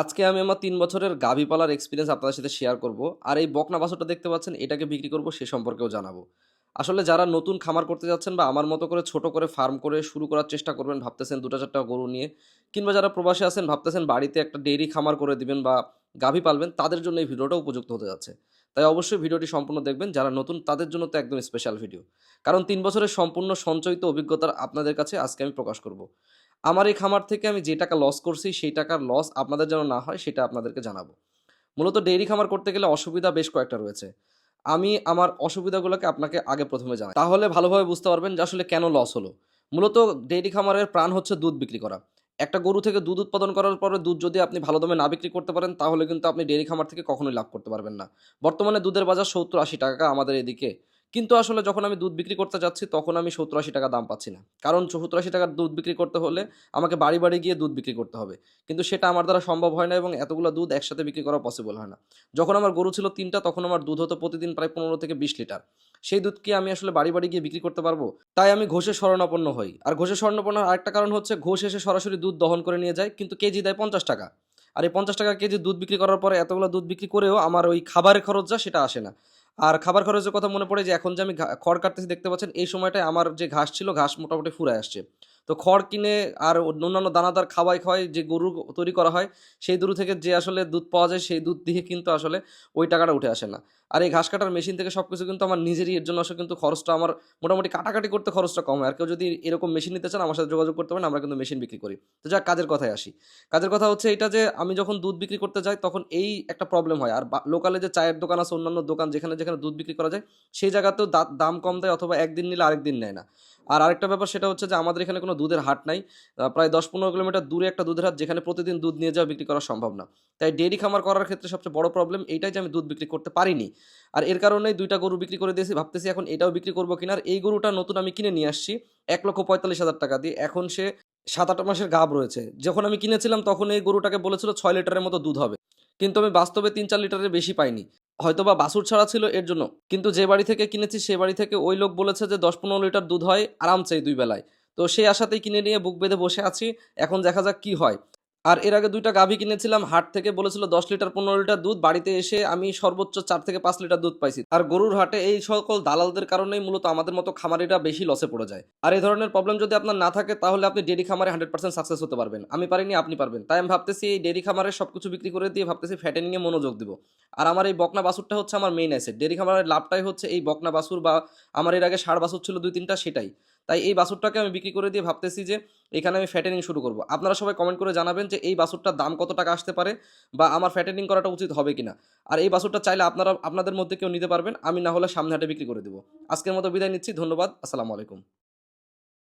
আজকে আমি আমার তিন বছরের গাভী পালার এক্সপিরিয়েন্স আপনাদের সাথে শেয়ার করব। আর এই বকনা বাছুরটা দেখতে পাচ্ছেন, এটাকে বিক্রি করব, সে সম্পর্কেও জানাব। আসলে যারা নতুন খামার করতে যাচ্ছেন বা আমার মতো করে ছোট করে ফার্ম করে শুরু করার চেষ্টা করবেন, ভাবতেছেন দুটা চারটা গরু নিয়ে, কিংবা যারা প্রবাসে আছেন, ভাবতেছেন বাড়িতে একটা ডেইরি খামার করে দিবেন বা গাভি পালবেন, তাদের জন্য এই ভিডিওটা উপযুক্ত হতে যাচ্ছে। তাই অবশ্যই ভিডিওটি সম্পূর্ণ দেখবেন, যারা নতুন তাদের জন্য তো একদম স্পেশাল ভিডিও কারণ তিন বছরের সম্পূর্ণ সঞ্চয়িত অভিজ্ঞতার আপনাদের কাছে আজকে আমি প্রকাশ করব। আমার এই খামার থেকে আমি যে টাকা লস করছি, সেই টাকার লস আপনাদের যেন না হয়, সেটা আপনাদেরকে জানাব। মূলত ডেইরি খামার করতে গেলে অসুবিধা বেশ কয়েকটা রয়েছে। আমি আমার অসুবিধাগুলোকে আপনাকে আগে প্রথমে জানাই। তাহলে ভালোভাবে বুঝতে পারবেন যে আসলে কেন লস হলো। মূলত ডেইরি খামারের প্রাণ হচ্ছে দুধ বিক্রি করা। একটা গরু থেকে দুধ উৎপাদন করার পরে দুধ যদি আপনি ভালো দামে না বিক্রি করতে পারেন, তাহলে কিন্তু আপনি ডেইরি খামার থেকে কখনোই লাভ করতে পারবেন না। বর্তমানে দুধের বাজার সত্তর আশি টাকা আমাদের এদিকে কিন্তু আসলে যখন আমি দুধ বিক্রি করতে যাচ্ছি, তখন আমি সত্তর আশি টাকা দাম পাচ্ছি না। কারণ সত্তর আশি টাকার দুধ বিক্রি করতে হলে আমাকে বাড়ি বাড়ি গিয়ে দুধ বিক্রি করতে হবে। কিন্তু সেটা আমার দ্বারা সম্ভব হয় না এবং এতগুলো দুধ একসাথে বিক্রি করা পসিবল হয় না। যখন আমার গরু ছিল তিনটা, তখন আমার দুধ হতো প্রতিদিন প্রায় পনেরো থেকে বিশ লিটার। সেই দুধ কি আমি আসলে বাড়ি বাড়ি গিয়ে বিক্রি করতে পারব? তাই আমি ঘোষের শরণাপন্ন হই। আর ঘোষের শরণাপন্নের আরেকটা কারণ হচ্ছে, ঘোষ এসে সরাসরি দুধ দহন করে নিয়ে যায়, কিন্তু কেজি দেয় পঞ্চাশ টাকা। আর এই পঞ্চাশ টাকা কেজি দুধ বিক্রি করার পরে এতগুলো দুধ বিক্রি করেও আমার ওই খাবারের খরচ যা, সেটা আসে না। আর খাবার খরচের কথা মনে পড়ে যে এখন যে আমি খড় কাটতেছি, দেখতে পাচ্ছেন, এই সময়টায় আমার যে ঘাস ছিল, ঘাস মোটামুটি ফুরে আসছে। তো খড় কিনে আর অন্যান্য দানাদার খাওয়াই খাওয়াই যে গরু তৈরি করা হয়, সেই গরু থেকে যে আসলে দুধ পাওয়া যায়, সেই দুধ দিয়ে কিন্তু আসলে ওই টাকাটা উঠে আসে না। আর এই ঘাস কাটার মেশিন থেকে সব কিছু কিন্তু আমার নিজেরই, এর জন্য আসলে কিন্তু খরচটা আমার মোটামুটি কাটাকাটি করতে খরচটা কম হয়। আর কেউ যদি এরকম মেশিন নিতে চান, আমার সাথে যোগাযোগ করতে পারেন, আমরা কিন্তু মেশিন বিক্রি করি। তো যাক, কাজের কথায় আসি। কাজের কথা হচ্ছে এটা যে, আমি যখন দুধ বিক্রি করতে যাই, তখন এই একটা প্রবলেম হয়। আর লোকালে যে চায়ের দোকান আছে, অন্যান্য দোকান যেখানে যেখানে দুধ বিক্রি করা যায়, সেই জায়গাতেও দাম কম দেয় অথবা একদিন নিলে আরেকদিন নেয় না। আর আরেকটা ব্যাপার সেটা হচ্ছে যে আমাদের এখানে কোনো দুধের হাট নাই। প্রায় দশ পনেরো কিলোমিটার দূরে একটা দুধের হাট যেখানে প্রতিদিন দুধ নিয়ে যাওয়া বিক্রি করা সম্ভব না। তাই ডেয়ারি খামার করার ক্ষেত্রে সবচেয়ে বড় প্রবলেম এইটাই যে আমি দুধ বিক্রি করতে পারিনি। আর এর কারণেই দুইটা গরু বিক্রি করে দিয়েছি, ভাবতেছি এখন এটাও বিক্রি করব কিনা। আর এই গরুটা নতুন আমি কিনে নিয়ে আসছি এক লক্ষ পঁয়তাল্লিশ হাজার টাকা দিয়ে। এখন সে সাত আট মাসের গাব রয়েছে। যখন আমি কিনেছিলাম তখন এই গরুটাকে বলেছিল ছয় লিটারের মতো দুধ হবে। কিন্তু আমি বাস্তবে তিন চার লিটারের বেশি পাইনি। হয়তো বা বাছুর ছাড়া ছিল এর জন্য। কিন্তু যে বাড়ি থেকে কিনেছি, সে বাড়ি থেকে ওই লোক বলেছে যে দশ পনেরো লিটার দুধ হয় আরামসে দুই বেলায়। তো সেই আশাতেই কিনে নিয়ে বুক বেঁধে বসে আছি। এখন দেখা যাক কি হয়। আর এর আগে দুইটা গাভী কিনেছিলাম, হাট থেকে বলেছিল দশ লিটার, পনেরো লিটার দুধ। বাড়িতে এসে আমি সর্বোচ্চ চার থেকে পাঁচ লিটার দুধ পাইছি। আর গরুর হাটে এই সকল দালালদের কারণেই মূলত আমাদের মতো খামারিরা বেশি লসে পড়ে যায়। আর এই ধরনের প্রবলেম যদি আপনার না থাকে, তাহলে আপনি ডেরি খামারে হান্ড্রেড পার্সেন্ট সাকসেস হতে পারবেন। আমি পারিনি, আপনি পারবেন। তাই আমি ভাবতেছি এই ডেরি খামারে সবকিছু বিক্রি করে দিয়ে ভাবতেছি ফ্যাটেনিংয়ে মনোযোগ দিব। আর আমার এই বকনা বাসুরটা হচ্ছে আমার মেইন অ্যাসেট ডেরি খামারের লাভটাই হচ্ছে এই বকনা বাসুর বা আমার এর আগে ষাড় বাসুর ছিল দুই তিনটা, সেটাই। তাই এই বাসুরটাকে আমি বিক্রি করে দিয়ে ভাবতেছি যে এখানে আমি ফ্যাটেনিং শুরু করব। আপনারা সবাই কমেন্ট করে জানাবেন যে এই বাসুরটার দাম কত টাকা আসতে পারে বা আমার ফ্যাটেনিং করাটা উচিত হবে কিনা। আর এই বাসুরটা চাইলে আপনারা, আপনাদের মধ্যে কেউ নিতে পারবেন, আমি না হলে সামনে হাটে বিক্রি করে দেবো। আজকের মতো বিদায় নিচ্ছি, ধন্যবাদ, আসসালামু আলাইকুম।